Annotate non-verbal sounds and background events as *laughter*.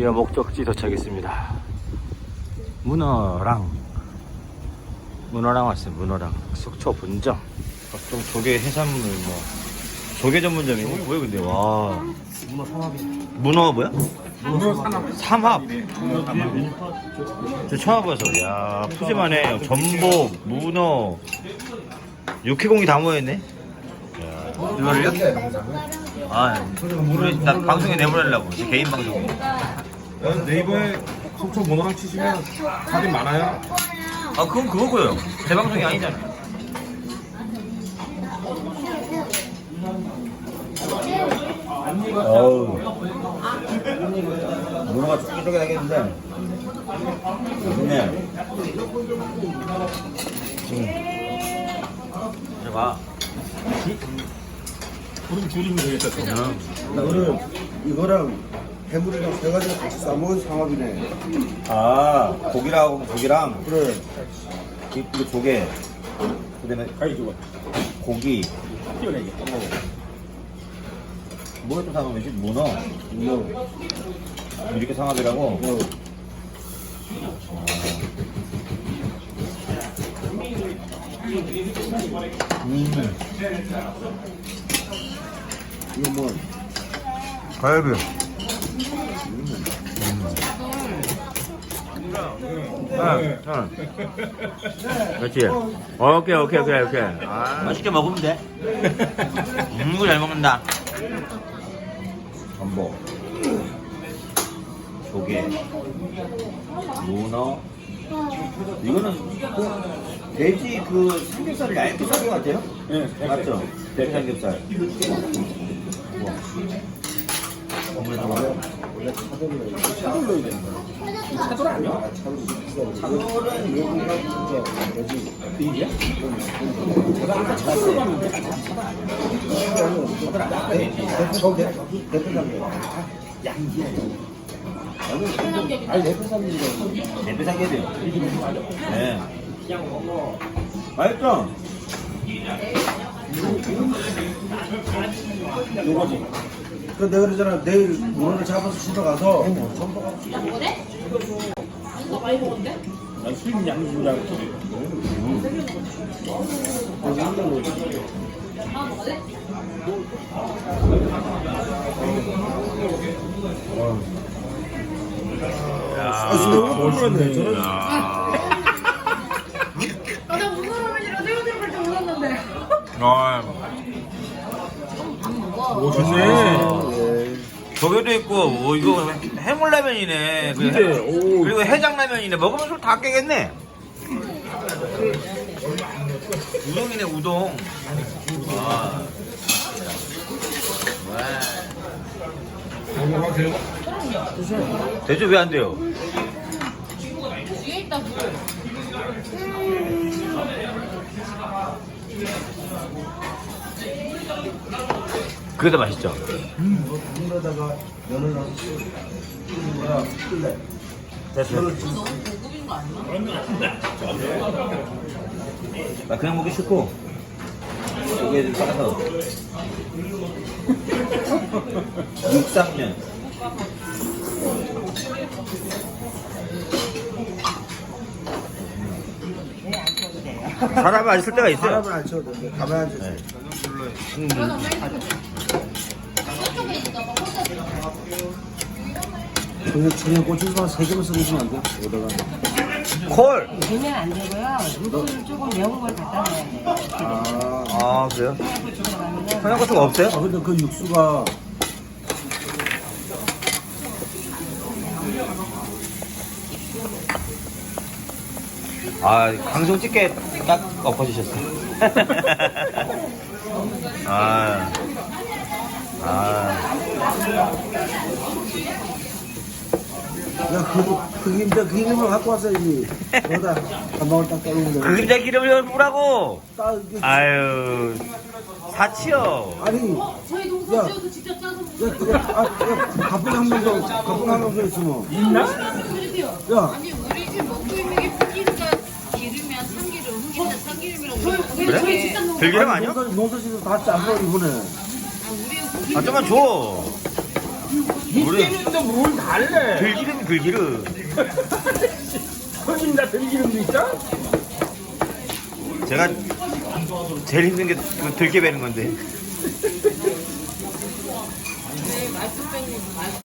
드디어 목적지 도착했습니다. 문어랑 문어랑 왔어요. 문어랑 속초 본점. 각종 조개 해산물 뭐 조개 전문점이고 뭐야 근데 와 문어 삼합이 문어 뭐야? 문어 산업. 삼합. 저 처음 봐서 야 푸짐하네. 전복, 문어, 육회공이 다 모였네. 야, 이거를요? 아, 우리 나 방송에 내보내려고 제 개인 방송. 네이버에 속초 문어랑 치시면 사진 많아요. 아 그건 그거고요. 제 방송이 아니잖아요. 어우 문어가 쫄깃쫄깃하겠는데 좋네. 이제 봐. 그럼 줄이면 되겠다. 이거는 이거랑 해물이랑 세 가지를 같이 싸먹은 상합이네. 아 고기랑 고기랑 그래. 이- 이거 조개 그다음에 가위 줘봐. 고기 띄워내게. 뭐가 또 상합이지? 문어 문어. 이렇게 상합이라고 어. 음 이거 뭐 갈비 네. 그렇지. 오케이 오케이 오케이 오케이. 아, 맛있게 먹으면 돼. 음, 이거 잘 먹는다. 전복. 조개. 문어. 이거는 그 돼지 그 삼겹살을 얇게 썰은 것 같아요? 네, 맞죠? 돼지 삼겹살. 우와. 원래 차돌로 차돌 넣어야 되는 거야. 차돌 아니야? 차돌 비싸. 차돌은 외국이랑 진짜 뭐지? 이게? 대표 대표 상계. 아니 대표 상계가 내배 삼겹이요 네 맛있죠? 요거지. 그 내가 그러잖아. 내일 문어를 잡아서 집에 가서 전복하고 난 수입 양줄 알았지. 아 진짜 너무 뻔뻔했네. 저는 아, 나 무서우면 이런 새우들을 줄 몰랐는데. 아, 오, 좋네. 예. 조개도 있고 오, 이거 해물라면이네 그리고, 근데, 해- 오. 그리고 해장라면이네 먹으면 술다 깨겠네 우동이네 우동 와. 와. 대주 왜안 돼요? 그게 더 맛있죠? 물에다가 면을 넣어서 거야 끓래 됐어 너무 고급인 거 아니야? 나 그냥 먹기 싫고 조개 좀 싸서 육상면 사람이 안 있을 때가 있어요 사람을 안 쳐도 돼 가만히 앉아 네. 그 그냥 그냥 고추장 세 개만 썰어주면 안 돼? 여기다가 콜! 되면 안 되고요. 육수를 조금 매운 걸 갖다 놔야 돼요. 아, 아 그래요? 고추 들어가면 청양고추가 없어요? 아 근데 그 육수가 아 방송 찍게 딱 엎어지셨어 *laughs* 아, 아, 야 그 그, 이제 그 이름을 갖고 왔어야지 여기다 한 방울 딱 떨어오면 돼 그림자 기름을 뿌라고. 딱 이게. 아유 사치요 아니 저희 야. 동서 지어서 직접 짜서 야 그거 아 야, 가쁜 한명더 가쁜 한명더 있으면. 드릴게요. 야 아니, 우리 그래? 들기름 거. 아니야? 농사 농사지도 다 짜서 이번에 아, 흑기름. 아 좀만 줘 이때는데 뭘 달래? 들기름 들기름 터진다 들기름도 있다? 제가 제일 힘든 게그 들깨 베는 건데